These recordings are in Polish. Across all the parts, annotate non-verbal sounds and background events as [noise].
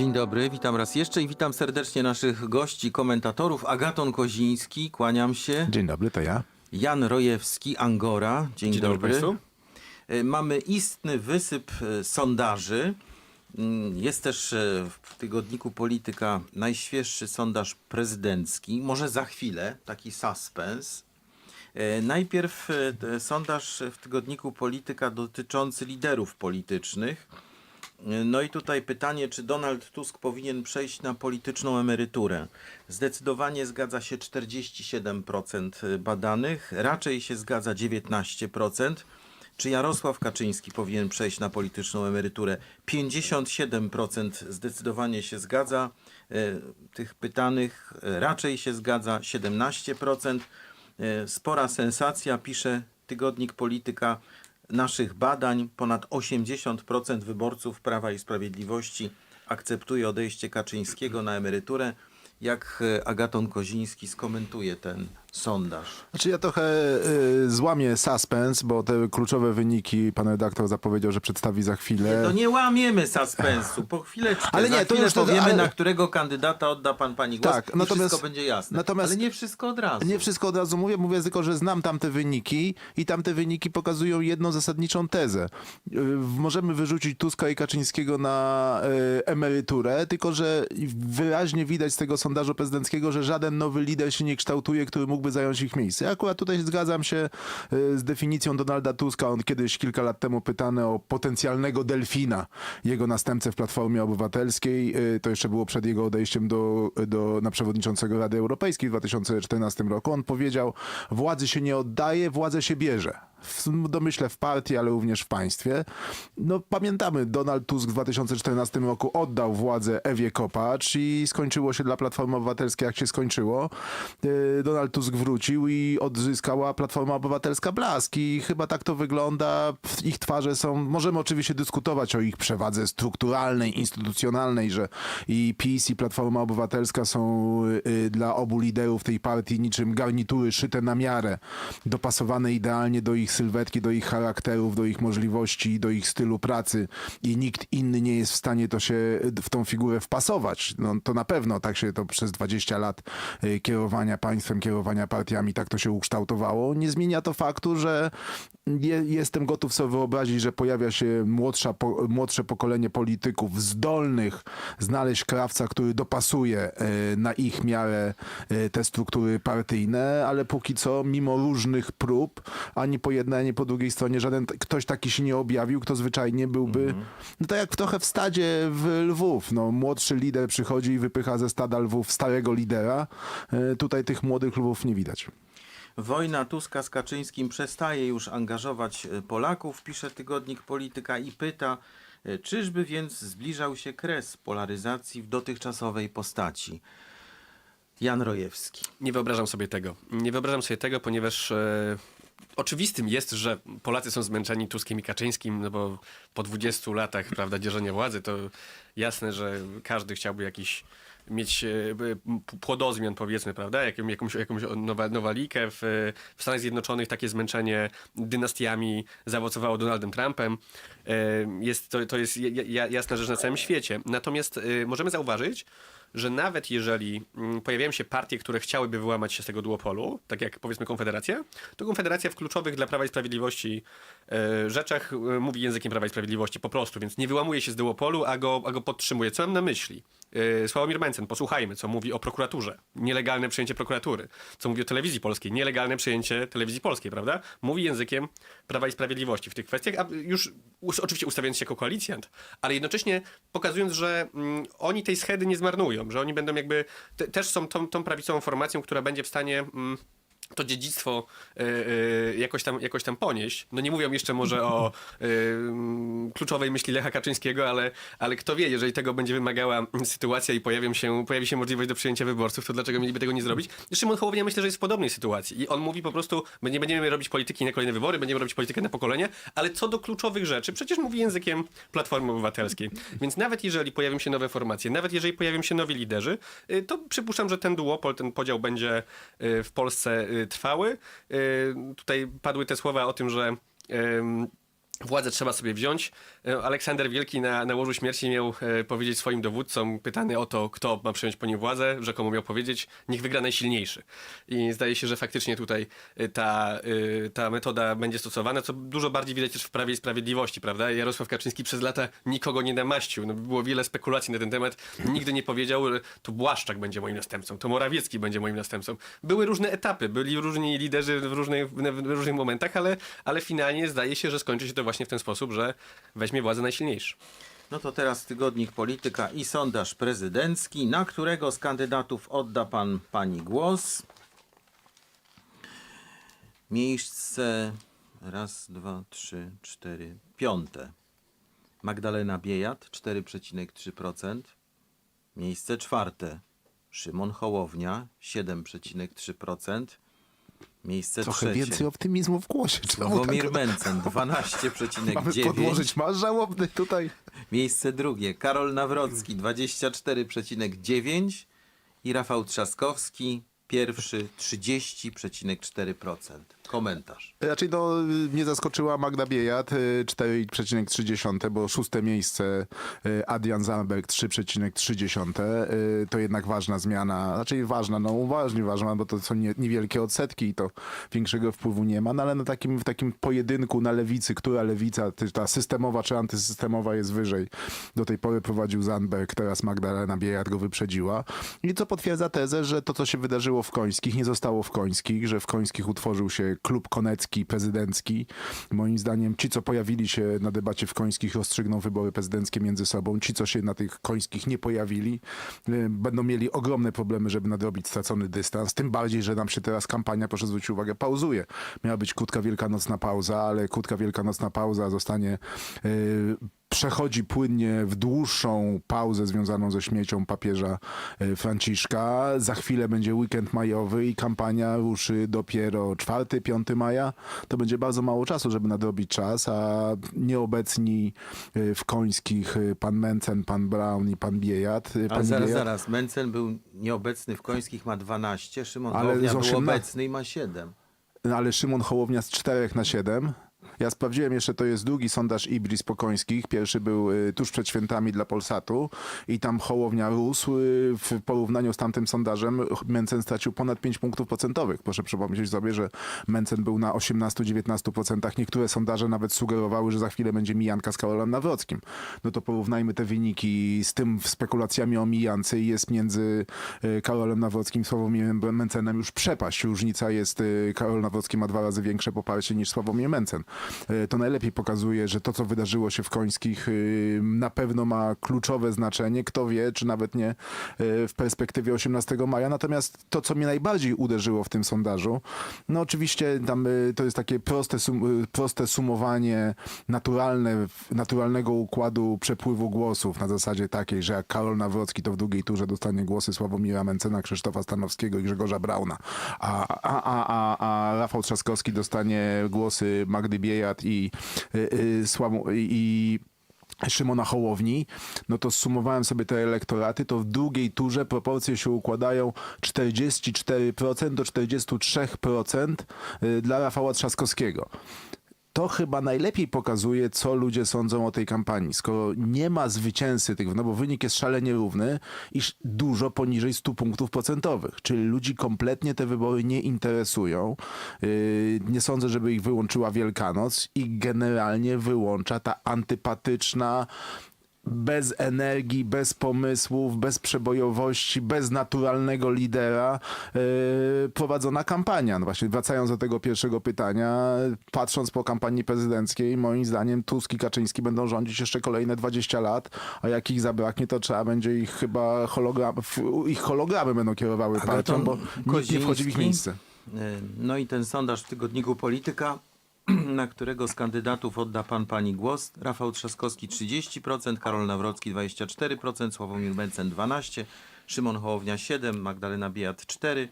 Dzień dobry, witam raz jeszcze i witam serdecznie naszych gości, komentatorów. Agaton Koziński, kłaniam się. Dzień dobry, to ja. Jan Rojewski, Angora. Dzień, Dzień dobry dobry. E, Mamy istny wysyp e, sondaży. Mm, Jest też e, w tygodniku Polityka najświeższy sondaż prezydencki. Może za chwilę, taki suspens. Najpierw sondaż w tygodniku Polityka dotyczący liderów politycznych. No i tutaj pytanie, czy Donald Tusk powinien przejść na polityczną emeryturę? Zdecydowanie zgadza się 47% badanych, raczej się zgadza 19%. Czy Jarosław Kaczyński powinien przejść na polityczną emeryturę? 57% zdecydowanie się zgadza. E, Tych pytanych e, raczej się zgadza 17%. E, Spora sensacja, pisze tygodnik Polityka naszych badań. Ponad 80% wyborców Prawa i Sprawiedliwości akceptuje odejście Kaczyńskiego na emeryturę. Jak e, Agaton Koziński skomentuje ten sondaż? Znaczy ja trochę y, złamię suspens, bo te kluczowe wyniki pan redaktor zapowiedział, że przedstawi za chwilę. No nie łamiemy suspensu, po chwileczkę. Ale za nie, to chwilę już to- powiemy, ale- na którego kandydata odda pan pani głos Tak, i natomiast- wszystko będzie jasne. natomiast- Ale nie wszystko od razu. Nie wszystko od razu mówię, mówię tylko, że znam tamte wyniki i tamte wyniki pokazują jedną zasadniczą tezę. Y, Możemy wyrzucić Tuska i Kaczyńskiego na y, emeryturę, tylko że wyraźnie widać z tego sondażu prezydenckiego, że żaden nowy lider się nie kształtuje, który mógłby zająć ich miejsce. Ja akurat tutaj zgadzam się y, z definicją Donalda Tuska. On kiedyś kilka lat temu pytany o potencjalnego delfina, jego następcę w Platformie Obywatelskiej. Y, To jeszcze było przed jego odejściem do, do, na przewodniczącego Rady Europejskiej w 2014 roku. On powiedział, władzy się nie oddaje, władzę się bierze. W domyśle w partii, ale również w państwie. No pamiętamy, Donald Tusk w 2014 roku oddał władzę Ewie Kopacz i skończyło się dla Platformy Obywatelskiej jak się skończyło. Yy, Donald Tusk wrócił i odzyskała Platforma Obywatelska blask i chyba tak to wygląda. Ich twarze są, możemy oczywiście dyskutować o ich przewadze strukturalnej, instytucjonalnej, że i PiS i Platforma Obywatelska są yy, dla obu liderów tej partii niczym garnitury szyte na miarę, dopasowane idealnie do ich sylwetki, do ich charakterów, do ich możliwości, do ich stylu pracy i nikt inny nie jest w stanie to się w tą figurę wpasować. No, to na pewno tak się to przez 20 lat y, kierowania państwem, kierowania partiami tak to się ukształtowało. Nie zmienia to faktu, że je, jestem gotów sobie wyobrazić, że pojawia się młodsza, po, młodsze pokolenie polityków zdolnych znaleźć krawca, który dopasuje y, na ich miarę y, te struktury partyjne, ale póki co, mimo różnych prób, ani po jednej, ani po drugiej stronie żaden ktoś taki się nie objawił, kto zwyczajnie byłby, no tak jak trochę w stadzie w Lwów, no młodszy lider przychodzi i wypycha ze stada lwów starego lidera, Y, tutaj tych młodych lwów nie widać. Wojna Tuska z Kaczyńskim przestaje już angażować e, Polaków, pisze tygodnik Polityka i pyta, e, czyżby więc zbliżał się kres polaryzacji w dotychczasowej postaci? Jan Rojewski. Nie wyobrażam sobie tego. Nie wyobrażam sobie tego, ponieważ e, oczywistym jest, że Polacy są zmęczeni Tuskiem i Kaczyńskim, no bo po 20 latach prawda, dzierżenia władzy to jasne, że każdy chciałby jakiś mieć e, płodozmian powiedzmy, prawda, Jaką, jakąś, jakąś nowa, nowalikę. W, w Stanach Zjednoczonych takie zmęczenie dynastiami zaowocowało Donaldem Trumpem. E, Jest, to, to jest ja- ja- jasna rzecz na całym świecie. Natomiast e, możemy zauważyć, że nawet jeżeli mm, pojawiają się partie, które chciałyby wyłamać się z tego duopolu, tak jak powiedzmy Konfederacja, to Konfederacja w kluczowych dla Prawa i Sprawiedliwości e, rzeczach e, mówi językiem Prawa i Sprawiedliwości po prostu, więc nie wyłamuje się z duopolu, a go, a go podtrzymuje. Co mam na myśli? E, Sławomir Mencen, posłuchajmy, co mówi o prokuraturze. Nielegalne przejęcie prokuratury. Co mówi o telewizji polskiej. Nielegalne przejęcie telewizji polskiej, prawda? Mówi językiem Prawa i Sprawiedliwości w tych kwestiach, a już oczywiście ustawiając się jako koalicjant, ale jednocześnie pokazując, że mm, oni tej schedy nie zmarnują, że oni będą jakby, te, też są tą, tą prawicową formacją, która będzie w stanie... Mm, to dziedzictwo y, y, jakoś, tam, jakoś tam ponieść. No nie mówią jeszcze może o y, kluczowej myśli Lecha Kaczyńskiego, ale, ale kto wie, jeżeli tego będzie wymagała sytuacja i pojawią się, pojawi się możliwość do przyjęcia wyborców, to dlaczego mieliby tego nie zrobić? Szymon Hołownia myślę, że jest w podobnej sytuacji i on mówi po prostu, my nie będziemy robić polityki na kolejne wybory, będziemy robić politykę na pokolenie, ale co do kluczowych rzeczy, przecież mówi językiem Platformy Obywatelskiej. Więc nawet jeżeli pojawią się nowe formacje, nawet jeżeli pojawią się nowi liderzy, y, to przypuszczam, że ten duopol, ten podział będzie y, w Polsce y, trwały. Y, Tutaj padły te słowa o tym, że Władzę trzeba sobie wziąć. E, Aleksander Wielki na, na łożu śmierci miał e, powiedzieć swoim dowódcom, pytany o to, kto ma przejąć po nim władzę, rzekomo miał powiedzieć, niech wygra najsilniejszy. I zdaje się, że faktycznie tutaj e, ta, e, ta metoda będzie stosowana, co dużo bardziej widać też w Prawie i Sprawiedliwości, prawda? Jarosław Kaczyński przez lata nikogo nie namaścił. No, było wiele spekulacji na ten temat. Nigdy nie powiedział, że to Błaszczak będzie moim następcą, to Morawiecki będzie moim następcą. Były różne etapy, byli różni liderzy w różnych, w różnych momentach, ale, ale finalnie zdaje się, że skończy się to w ten sposób, że weźmie władzę najsilniejszy. No to teraz tygodnik Polityka i sondaż prezydencki, na którego z kandydatów odda pan pani głos. Miejsce raz, dwa, trzy, cztery, piąte. Magdalena Biejat 4,3%. Miejsce czwarte. Szymon Hołownia 7,3%. Miejsce Trochę trzecie. więcej optymizmu w głosie. Sławomir tak? Mencen [laughs] Mamy 12,9%. podłożyć masz żałobny tutaj. Miejsce drugie Karol Nawrocki 24,9 i Rafał Trzaskowski pierwszy 30,4%. Komentarz. Raczej no, mnie zaskoczyła Magda Biejat y, 4,3, bo szóste miejsce y, Adrian Zalberg 3,3. y, To jednak ważna zmiana, raczej ważna, no uważnie ważna, bo to są nie, niewielkie odsetki i to większego wpływu nie ma, no ale na takim, w takim pojedynku na lewicy, która lewica, ta systemowa czy antysystemowa jest wyżej. Do tej pory prowadził Zandberg, teraz Magdalena Biejat go wyprzedziła. I co potwierdza tezę, że to, co się wydarzyło w Końskich, nie zostało w Końskich, że w Końskich utworzył się klub konecki, prezydencki. Moim zdaniem ci, co pojawili się na debacie w Końskich, rozstrzygną wybory prezydenckie między sobą. Ci, co się na tych Końskich nie pojawili, y, będą mieli ogromne problemy, żeby nadrobić stracony dystans. Tym bardziej, że nam się teraz kampania, proszę zwrócić uwagę, pauzuje. Miała być krótka wielkanocna pauza, ale krótka wielkanocna pauza zostanie y, przechodzi płynnie w dłuższą pauzę związaną ze śmiercią papieża e, Franciszka. Za chwilę będzie weekend majowy i kampania ruszy dopiero 4-5 maja. To będzie bardzo mało czasu, żeby nadrobić czas, a nieobecni e, w Końskich e, pan Mencen, pan Brown i pan Biejat. Ale Pani zaraz, Biejat- zaraz. Mencen był nieobecny w Końskich, ma 12. Szymon Ale Hołownia był 18. obecny i ma 7. No, ale Szymon Hołownia z 4 na 7. Ja sprawdziłem jeszcze, to jest drugi sondaż Ibris Pokońskich. Pierwszy był y, tuż przed świętami dla Polsatu i tam Hołownia rósł. Y, w porównaniu z tamtym sondażem Mencen stracił ponad 5 punktów procentowych. Proszę przypomnieć sobie, że Mencen był na 18-19%. Niektóre sondaże nawet sugerowały, że za chwilę będzie mijanka z Karolem Nawrockim. No to porównajmy te wyniki z tym spekulacjami o mijance jest między y, Karolem Nawrockim Sławomirem Mencenem już przepaść. Różnica jest, Karol Nawrocki ma dwa razy większe poparcie niż Sławomir Mencen. Y, To najlepiej pokazuje, że to, co wydarzyło się w Końskich y, na pewno ma kluczowe znaczenie. Kto wie, czy nawet nie y, w perspektywie 18 maja. Natomiast to, co mnie najbardziej uderzyło w tym sondażu, no oczywiście tam y, to jest takie proste, sum, y, proste sumowanie naturalne, naturalnego układu przepływu głosów na zasadzie takiej, że jak Karol Nawrocki to w drugiej turze dostanie głosy Sławomira Mencena, Krzysztofa Stanowskiego i Grzegorza Brauna, a, a, a, a, a Rafał Trzaskowski dostanie głosy Magdy I, y, y, i, i Szymona Hołowni, no to sumowałem sobie te elektoraty, to w drugiej turze proporcje się układają 44% do 43% y, dla Rafała Trzaskowskiego. To chyba najlepiej pokazuje, co ludzie sądzą o tej kampanii. Skoro nie ma zwycięzcy tych, no bo wynik jest szalenie równy, iż dużo poniżej 100 punktów procentowych. Czyli ludzi kompletnie te wybory nie interesują. Yy, nie sądzę, żeby ich wyłączyła Wielkanoc i generalnie wyłącza ta antypatyczna, bez energii, bez pomysłów, bez przebojowości, bez naturalnego lidera yy, prowadzona kampania. No właśnie wracając do tego pierwszego pytania, patrząc po kampanii prezydenckiej, moim zdaniem Tusk i Kaczyński będą rządzić jeszcze kolejne 20 lat, a jak ich zabraknie, to trzeba będzie ich chyba hologram, ich hologramy będą kierowały partią, bo nikt nie wchodzi w ich miejsce. E, No i ten sondaż w tygodniku Polityka, [clears throat] na którego z kandydatów odda pan pani głos. Rafał Trzaskowski 30%, Karol Nawrocki 24%, Sławomir Mencen 12%, Szymon Hołownia 7%, Magdalena Biejat 4%,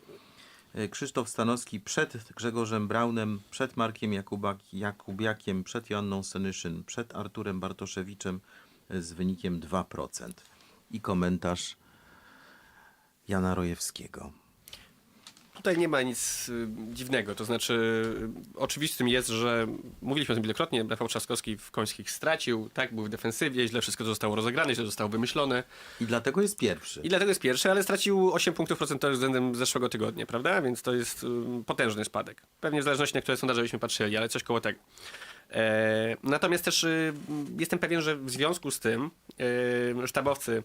e, Krzysztof Stanowski przed Grzegorzem Braunem, przed Markiem Jakubak, Jakubiakiem, przed Joanną Senyszyn, przed Arturem Bartoszewiczem e, z wynikiem 2%. I komentarz Jana Rojewskiego. Tutaj nie ma nic y, dziwnego. To znaczy, y, oczywistym jest, że mówiliśmy o tym wielokrotnie, Rafał Trzaskowski w Końskich stracił, tak, był w defensywie, źle wszystko zostało rozegrane, źle zostało wymyślone. I dlatego jest pierwszy. I dlatego jest pierwszy, ale stracił 8 punktów procentowych względem zeszłego tygodnia, prawda? Więc to jest ym, potężny spadek. Pewnie w zależności na które sondaże byśmy patrzyli, ale coś koło tego. E, natomiast też y, jestem pewien, że w związku z tym y, sztabowcy y,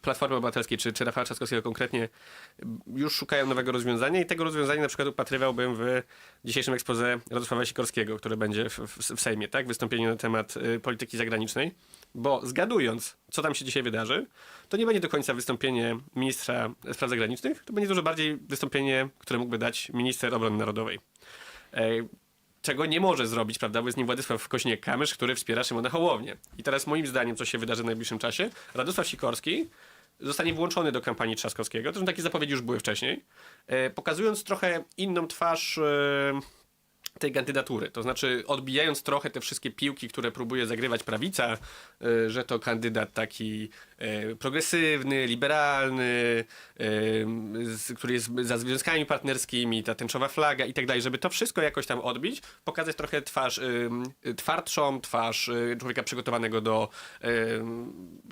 Platformy Obywatelskiej, czy, czy Rafała Trzaskowskiego konkretnie, y, już szukają nowego rozwiązania i tego rozwiązania na przykład upatrywałbym w dzisiejszym ekspoze Radosława Sikorskiego, które będzie w, w, w Sejmie, tak? Wystąpieniu na temat y, polityki zagranicznej. Bo zgadując, co tam się dzisiaj wydarzy, to nie będzie do końca wystąpienie ministra spraw zagranicznych, to będzie dużo bardziej wystąpienie, które mógłby dać minister obrony narodowej. Czego nie może zrobić, prawda, bo jest nim Władysław Kośniak-Kamysz, który wspiera Szymona Hołownię. I teraz moim zdaniem, co się wydarzy w najbliższym czasie, Radosław Sikorski zostanie włączony do kampanii Trzaskowskiego, to takie zapowiedzi już były wcześniej, e, pokazując trochę inną twarz e, tej kandydatury. To znaczy odbijając trochę te wszystkie piłki, które próbuje zagrywać prawica, y, że to kandydat taki y, progresywny, liberalny, y, który jest za związkami partnerskimi, ta tęczowa flaga i tak dalej, żeby to wszystko jakoś tam odbić, pokazać trochę twarz twardszą, twarz człowieka przygotowanego do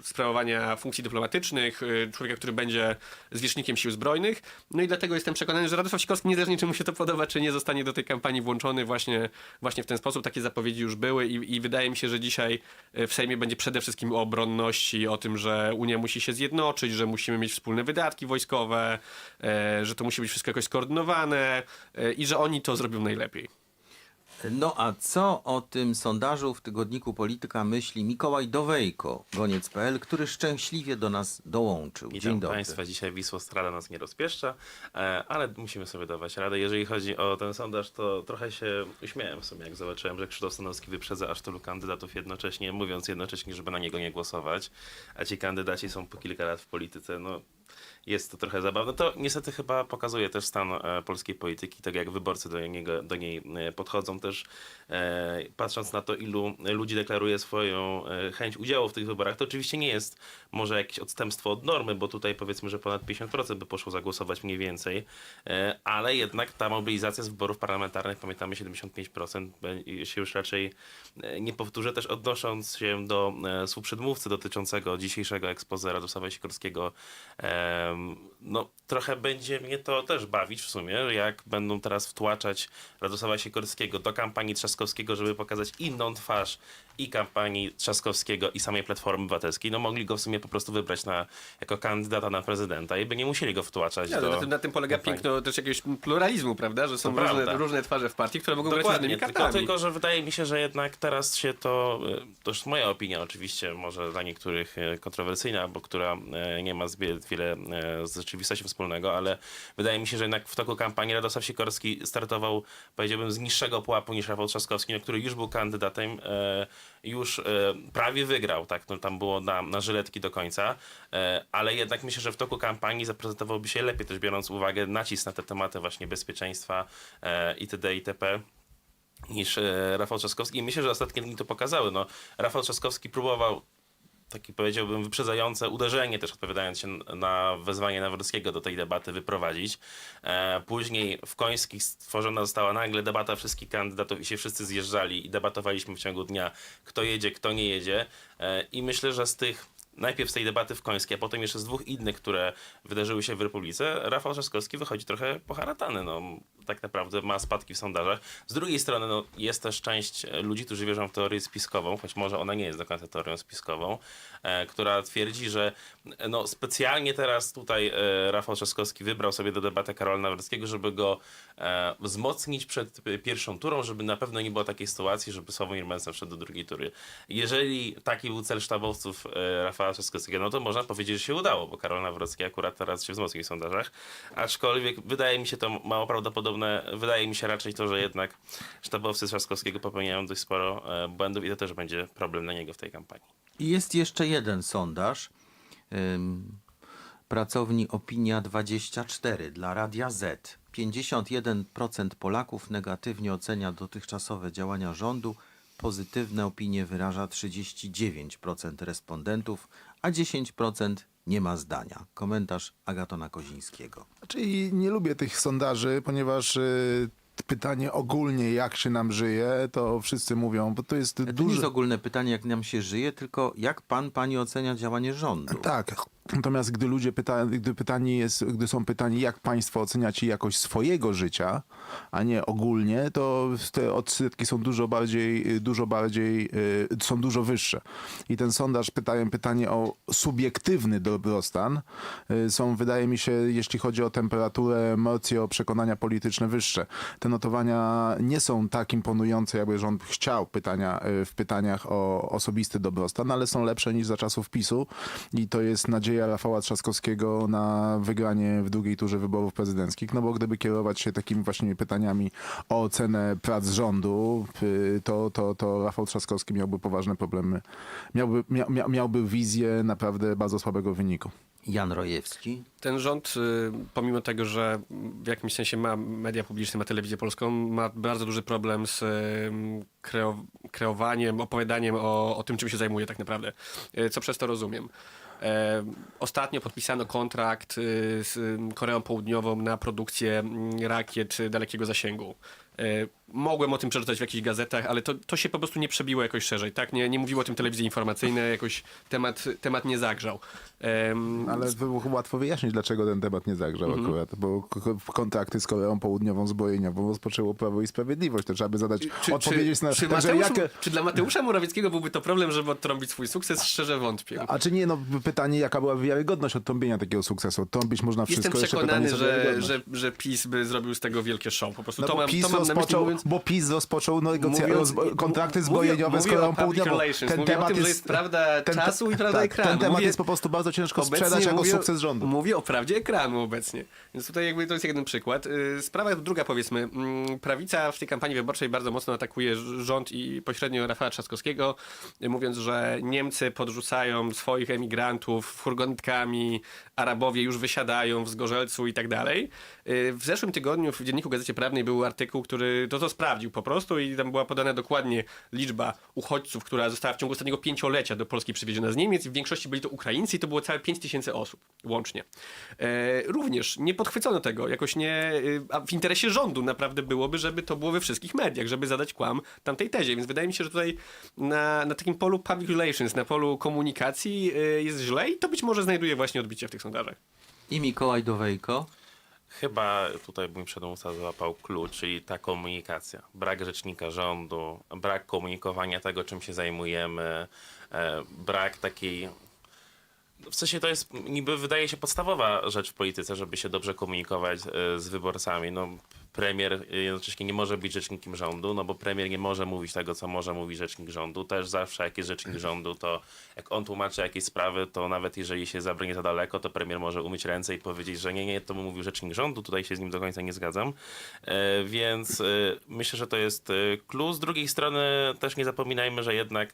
sprawowania funkcji dyplomatycznych, człowieka, który będzie zwierzchnikiem sił zbrojnych. No i dlatego jestem przekonany, że Radosław Sikorski, niezależnie czy mu się to podoba, czy nie, zostanie do tej kampanii włączony właśnie, właśnie w ten sposób. Takie zapowiedzi już były i, i wydaje mi się, że dzisiaj y, w Sejmie będzie przede wszystkim o obronności, o tym, że Unia musi się zjednoczyć, że musimy mieć wspólne wydatki wojskowe, e, że to musi być wszystko jakoś skoordynowane e, i że oni to zrobią najlepiej. No a co o tym sondażu w tygodniku Polityka myśli Mikołaj Dowejko, goniec.pl, który szczęśliwie do nas dołączył. Witam Dzień dobry. Państwa. Dzisiaj Wisłostrada nas nie rozpieszcza, e, ale musimy sobie dawać radę. Jeżeli chodzi o ten sondaż, to trochę się uśmiałem w sumie, jak zobaczyłem, że Krzysztof Stanowski wyprzedza aż tylu kandydatów jednocześnie, mówiąc jednocześnie, żeby na niego nie głosować, a ci kandydaci są po kilka lat w polityce. No, jest to trochę zabawne. To niestety chyba pokazuje też stan e, polskiej polityki, tak jak wyborcy do, niego, do niej e, podchodzą też, e, patrząc na to, ilu ludzi deklaruje swoją chęć udziału w tych wyborach, to oczywiście nie jest może jakieś odstępstwo od normy, bo tutaj powiedzmy, że ponad 50% by poszło zagłosować mniej więcej, ale jednak ta mobilizacja z wyborów parlamentarnych, pamiętamy 75%, be- się już raczej nie powtórzy, też odnosząc się do słów przedmówcy dotyczącego dzisiejszego ekspoze Radosława Sikorskiego, no trochę będzie mnie to też bawić w sumie, jak będą teraz wtłaczać Radosława Sikorskiego do kampanii Trzaskowskiego, żeby pokazać inną twarz i kampanii Trzaskowskiego i samej Platformy Obywatelskiej, no mogli go w sumie po prostu wybrać na, jako kandydata na prezydenta i by nie musieli go wtłaczać Ja, do... na, tym, na tym polega kampanii. piękno też jakiegoś pluralizmu, prawda? Że są różne, różne twarze w partii, które mogą grać Dokładnie, różnymi tylko, kartami. tylko że wydaje mi się, że jednak teraz się to, y, to już moja opinia oczywiście, może dla niektórych y, kontrowersyjna, bo która y, nie ma zbyt wiele z rzeczywistością wspólnego, ale wydaje mi się, że jednak w toku kampanii Radosław Sikorski startował, powiedziałbym, z niższego pułapu niż Rafał Trzaskowski, no, który już był kandydatem, y, już y, prawie wygrał, tak, no, tam było na, na żyletki do końca, ale jednak myślę, że w toku kampanii zaprezentowałby się lepiej, też biorąc uwagę nacisk na te tematy właśnie bezpieczeństwa itd. itp niż e, Rafał Trzaskowski. I myślę, że ostatnie dni to pokazały. No, Rafał Trzaskowski próbował taki powiedziałbym wyprzedzające uderzenie, też odpowiadając się na wezwanie Nawrockiego do tej debaty wyprowadzić. E, później w Końskich stworzona została nagle debata wszystkich kandydatów i się wszyscy zjeżdżali i debatowaliśmy w ciągu dnia, kto jedzie, kto nie jedzie. E, I myślę, że z tych najpierw z tej debaty w Końskiej, a potem jeszcze z dwóch innych, które wydarzyły się w Republice, Rafał Trzaskowski wychodzi trochę poharatany. No, tak naprawdę ma spadki w sondażach. Z drugiej strony no, jest też część e, ludzi, którzy wierzą w teorię spiskową, choć może ona nie jest do końca teorią spiskową, e, która twierdzi, że e, no, specjalnie teraz tutaj e, Rafał Trzaskowski wybrał sobie do debaty Karola Nawrockiego, żeby go e, wzmocnić przed pierwszą turą, żeby na pewno nie było takiej sytuacji, żeby Sławomir Mencen wszedł do drugiej tury. Jeżeli taki był cel sztabowców e, Rafała Trzaskowskiego, no to można powiedzieć, że się udało, bo Karol Nawrocki akurat teraz się wzmocnił w sondażach, aczkolwiek wydaje mi się to mało prawdopodobne, wydaje mi się raczej to, że jednak sztabowcy Trzaskowskiego popełniają dość sporo e, błędów i to też będzie problem dla niego w tej kampanii. I jest jeszcze jeden sondaż. Pracowni Opinia 24 dla Radia Z. 51% Polaków negatywnie ocenia dotychczasowe działania rządu. Pozytywne opinie wyraża 39% respondentów, a 10% nie ma zdania. Komentarz Agatona Kozińskiego. Czyli nie lubię tych sondaży, ponieważ y, pytanie ogólnie, jak się nam żyje, to wszyscy mówią, bo to jest To nie duże... jest ogólne pytanie, jak nam się żyje, tylko jak pan, pani ocenia działanie rządu? Tak. Natomiast gdy ludzie pyta, gdy pytanie jest, gdy są pytani, jak państwo oceniacie jakość swojego życia, a nie ogólnie, to te odsetki są dużo bardziej, dużo bardziej, y, są dużo wyższe. I ten sondaż pytają pytanie o subiektywny dobrostan. y, Są, wydaje mi się, jeśli chodzi o temperaturę, emocje, o przekonania polityczne wyższe. Te notowania nie są tak imponujące, jakby rząd chciał pytania, y, w pytaniach o osobisty dobrostan, ale są lepsze niż za czasów PiSu i to jest nadzieja Rafała Trzaskowskiego na wygranie w drugiej turze wyborów prezydenckich, no bo gdyby kierować się takimi właśnie pytaniami o ocenę prac rządu, y, to, to, to Rafał Trzaskowski miałby poważne problemy. Miałby, mia, mia- miałby wizję naprawdę bardzo słabego wyniku. Jan Rojewski. Ten rząd, y, pomimo tego, że w jakimś sensie ma media publiczne, ma telewizję polską, ma bardzo duży problem z kreo kreowaniem, opowiadaniem o, o tym, czym się zajmuje tak naprawdę. Y, Co przez to rozumiem. E, Ostatnio podpisano kontrakt y, z y, Koreą Południową na produkcję mm, rakiet dalekiego zasięgu. E, Mogłem o tym przeczytać w jakichś gazetach, ale to, to się po prostu nie przebiło jakoś szerzej, tak? Nie, nie mówiło o tym telewizje informacyjne, jakoś temat, temat nie zagrzał. Em, Ale łatwo wyjaśnić, dlaczego ten temat nie zagrzał akurat, bo k- k- kontrakty z Koreą Południową zbrojeniową rozpoczęło Prawo i Sprawiedliwość. To trzeba by zadać, odpowiedzieć na... czy, Mateusz, jakie- czy dla Mateusza Morawieckiego byłby to problem, żeby odtrąbić swój sukces? Szczerze wątpię. A czy nie, no pytanie, jaka była wiarygodność odtrąbienia takiego sukcesu? Odtrąbić można wszystko, Jestem przekonany, że, że, że PiS by zrobił z tego wielkie show. Po prostu No to, mam, PiS to mam na myśli rozpoczął, mówiąc... bo PiS rozpoczął negocja- Mówiąc- roz- kontrakty zbrojeniowe z Koreą Południową. Mówię o tym, że jest prawda czasu i prawda tak, ekranu. Ten temat Mówię- jest po prostu bardzo ciężko sprzedać jako mówię, sukces rządu. Mówię o prawdzie ekranu obecnie. Więc tutaj jakby to jest jeden przykład. Yy, Sprawa druga powiedzmy. Mm, Prawica w tej kampanii wyborczej bardzo mocno atakuje rząd i pośrednio Rafała Trzaskowskiego, yy, mówiąc, że Niemcy podrzucają swoich emigrantów furgonetkami, Arabowie już wysiadają w Zgorzelcu i tak dalej. Yy, W zeszłym tygodniu w Dzienniku Gazecie Prawnej był artykuł, który to to sprawdził po prostu i tam była podana dokładnie liczba uchodźców, która została w ciągu ostatniego pięciolecia do Polski przywieziona z Niemiec. W większości byli to Ukraińcy i to było całe 5 tysięcy osób łącznie. E, również nie podchwycono tego, jakoś nie... y, A w interesie rządu naprawdę byłoby, żeby to było we wszystkich mediach, żeby zadać kłam tamtej tezie. Więc wydaje mi się, że tutaj na, na takim polu public relations, na polu komunikacji y, jest źle i to być może znajduje właśnie odbicie w tych sondażach. I Mikołaj Dowejko. Chyba tutaj mój przedmówca złapał klucz, czyli ta komunikacja. Brak rzecznika rządu, brak komunikowania tego, czym się zajmujemy, e, brak takiej. W sensie to jest niby wydaje się podstawowa rzecz w polityce, żeby się dobrze komunikować e, z wyborcami. No, premier jednocześnie nie może być rzecznikiem rządu, no bo premier nie może mówić tego, co może mówić rzecznik rządu. Też zawsze jak jest rzecznik rządu, to jak on tłumaczy jakieś sprawy, to nawet jeżeli się zabrnie za daleko, to premier może umyć ręce i powiedzieć, że nie, nie, to mówił rzecznik rządu, tutaj się z nim do końca nie zgadzam. E, więc e, myślę, że to jest clue. Z drugiej strony też nie zapominajmy, że jednak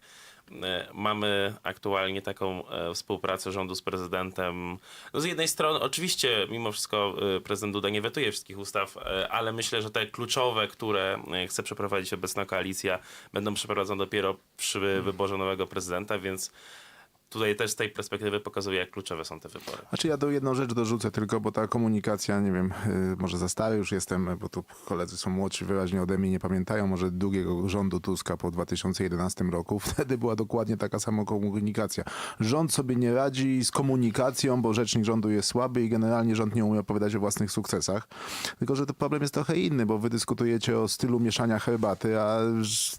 mamy aktualnie taką e, współpracę rządu z prezydentem. No z jednej strony, oczywiście, mimo wszystko e, prezydent Duda nie wetuje wszystkich ustaw, e, ale myślę, że te kluczowe, które e, chce przeprowadzić obecna koalicja, będą przeprowadzone dopiero przy wyborze nowego prezydenta, więc tutaj też z tej perspektywy pokazuje, jak kluczowe są te wybory. Znaczy ja do jedną rzecz dorzucę tylko, bo ta komunikacja, nie wiem, y, może za stary już jestem, bo tu koledzy są młodsi wyraźnie ode mnie, nie pamiętają może drugiego rządu Tuska po 2011 roku. [laughs] Wtedy była dokładnie taka sama komunikacja. Rząd sobie nie radzi z komunikacją, bo rzecznik rządu jest słaby i generalnie rząd nie umie opowiadać o własnych sukcesach. Tylko, że to problem jest trochę inny, bo wy dyskutujecie o stylu mieszania herbaty, a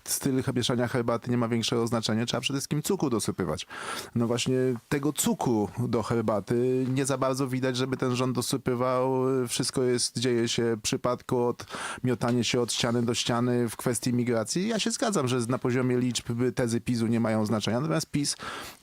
styl mieszania herbaty nie ma większego znaczenia. Trzeba przede wszystkim cukru dosypywać. No właśnie tego cukru do herbaty nie za bardzo widać, żeby ten rząd dosypywał. Wszystko jest, dzieje się w przypadku od miotanie się od ściany do ściany w kwestii migracji. Ja się zgadzam, że na poziomie liczb tezy PiSu nie mają znaczenia. Natomiast PiS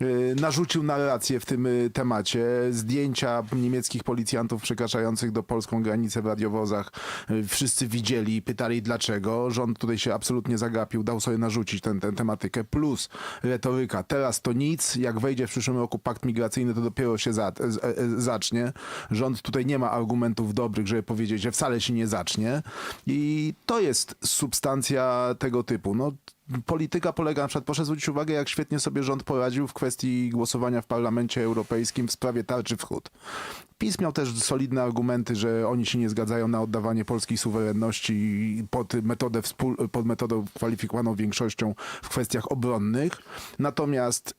y, narzucił narrację w tym y, temacie. Zdjęcia niemieckich policjantów przekraczających do polską granicę w radiowozach y, wszyscy widzieli, pytali dlaczego. Rząd tutaj się absolutnie zagapił, dał sobie narzucić tę tematykę. Plus retoryka. Teraz to nic, jak wejdzie w przyszłym roku pakt migracyjny, to dopiero się za, z, e, zacznie. Rząd tutaj nie ma argumentów dobrych, żeby powiedzieć, że wcale się nie zacznie. I to jest substancja tego typu. No, polityka polega na przykład, proszę zwrócić uwagę, jak świetnie sobie rząd poradził w kwestii głosowania w Parlamencie Europejskim w sprawie tarczy wschód. PiS miał też solidne argumenty, że oni się nie zgadzają na oddawanie polskiej suwerenności pod metodę, wspól, pod metodą kwalifikowaną większością w kwestiach obronnych. Natomiast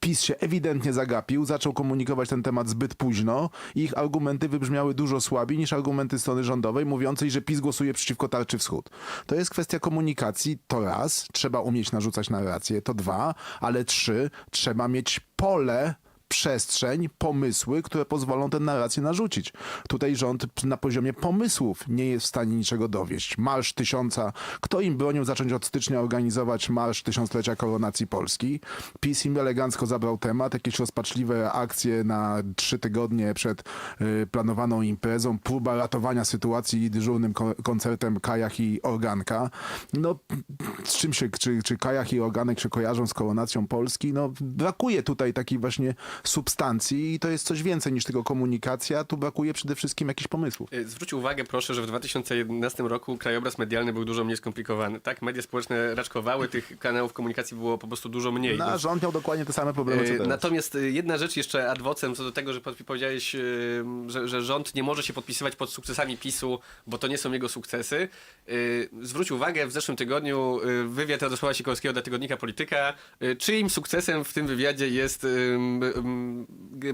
PiS się ewidentnie zagapił, zaczął komunikować ten temat zbyt późno. I ich argumenty wybrzmiały dużo słabiej niż argumenty strony rządowej mówiącej, że PiS głosuje przeciwko tarczy wschód. To jest kwestia komunikacji, to raz, trzeba umieć narzucać narrację, to dwa, ale trzy, trzeba mieć pole przestrzeń, pomysły, które pozwolą tę narrację narzucić. Tutaj rząd na poziomie pomysłów nie jest w stanie niczego dowieść. Marsz tysiąca, kto im bronił zacząć od stycznia organizować marsz tysiąclecia koronacji Polski? PiS im elegancko zabrał temat, jakieś rozpaczliwe akcje na trzy tygodnie przed y, planowaną imprezą, próba ratowania sytuacji dyżurnym ko- koncertem Kajach i Organka. No, z czym się, czy, czy Kajach i Organek się kojarzą z koronacją Polski? No, brakuje tutaj takiej właśnie substancji i to jest coś więcej niż tylko komunikacja. Tu brakuje przede wszystkim jakichś pomysłów. Y, Zwróć uwagę proszę, że w 2011 roku krajobraz medialny był dużo mniej skomplikowany. Tak, media społeczne raczkowały, tych kanałów komunikacji było po prostu dużo mniej. No, a rząd miał dokładnie te same problemy, co E, teraz. Natomiast e, jedna rzecz jeszcze ad vocem co do tego, że powiedziałeś, e, że, że rząd nie może się podpisywać pod sukcesami PiSu, bo to nie są jego sukcesy. E, Zwróć uwagę, w zeszłym tygodniu e, wywiad Radosława Sikorskiego dla tygodnika Polityka. E, Czyim sukcesem w tym wywiadzie jest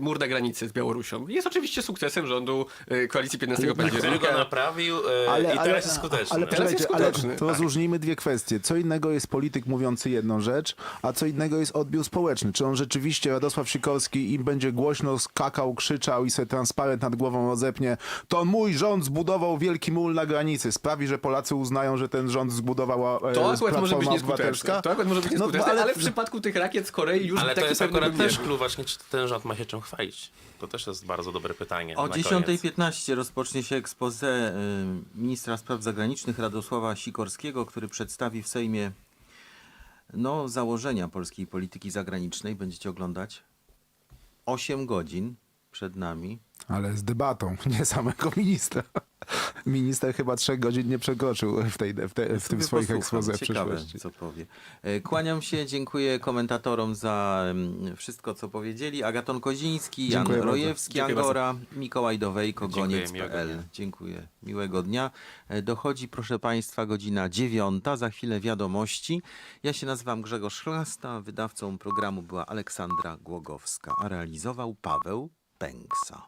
mur na granicy z Białorusią? Jest oczywiście sukcesem rządu e, koalicji 15 Ale- Który go października. naprawił e, i teraz jest skuteczny. Ale, Teraz jest poczekajcie, ale skuteczny, to tak. rozróżnijmy dwie kwestie. Co innego jest polityk mówiący jedną rzecz, a co innego jest odbiór społeczny. Czy on rzeczywiście, Radosław Sikorski, im będzie głośno skakał, krzyczał i sobie transparent nad głową rozepnie, to mój rząd zbudował wielki mur na granicy. Sprawi, że Polacy uznają, że ten rząd zbudowała e, To akurat może być nieskuteczne. Obywatelska? To akurat może być No, nieskuteczne, ale- ale w przypadku tych rakiet z Korei już Ale to taki jest pewny akurat też klucz właśnie, czy ten rząd ma się czym chwalić. To też jest bardzo dobre pytanie. O na koniec. 10.15 rozpocznie się expose y, ministra spraw zagranicznych Radosława Sikorskiego, który przedstawi w Sejmie no, założenia polskiej polityki zagranicznej. Będziecie oglądać 8 godzin przed nami. Ale z debatą, [laughs] nie samego ministra. Minister chyba trzech godzin nie przekroczył w, tej, w, te, w tym swoich w Ciekawe, przyszłości. co powie. E, Kłaniam się, dziękuję komentatorom za em, wszystko, co powiedzieli. Agaton Koziński, Jan Dziękuję. Rojewski, Angora, Mikołaj Dowejko, Dziękuję, miłego goniec.pl. dnia. Dziękuję, miłego dnia. E, Dochodzi, proszę Państwa, godzina dziewiąta, za chwilę wiadomości. Ja się nazywam Grzegorz Chlasta, wydawcą programu była Aleksandra Głogowska, a realizował Paweł Pęksa.